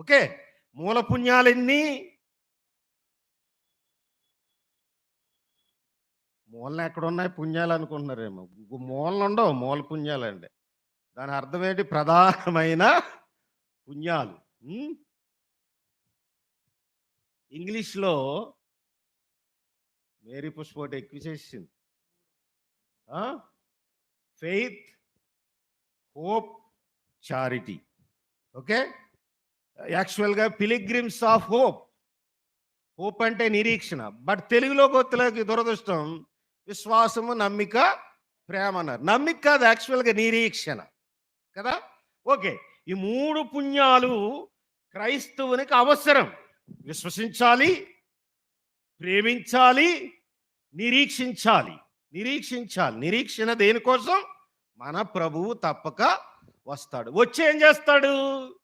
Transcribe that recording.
Okay? మూల పుణ్యాలన్నీ మూలన ఎక్కడ ఉన్నాయి పుణ్యాలు అనుకుంటున్నారేమో మూలన ఉండవు మూల పుణ్యాలు అండి దాని అర్థం ఏంటి ప్రధానమైన పుణ్యాలు. ఇంగ్లీష్లో మేరీ పుష్పోటి ఎక్కువ చేసింది. Faith hope charity. ఓకే? యాక్చువల్గా పిలిగ్రిమ్స్ ఆఫ్ హోప్. హోప్ అంటే నిరీక్షణ. బట్ తెలుగులో వచ్చేకి దురదృష్టం విశ్వాసము నమ్మిక ప్రేమ అన్నారు. నమ్మిక కాదు యాక్చువల్గా నిరీక్షణ. కదా? ఓకే. ఈ మూడు పుణ్యాలు క్రైస్తవునికి అవసరం. విశ్వసించాలి ప్రేమించాలి నిరీక్షించాలి. నిరీక్షించాలి. నిరీక్షణ దేనికోసం? మన ప్రభువు తప్పక వస్తాడు. వచ్చి ఏం చేస్తాడు?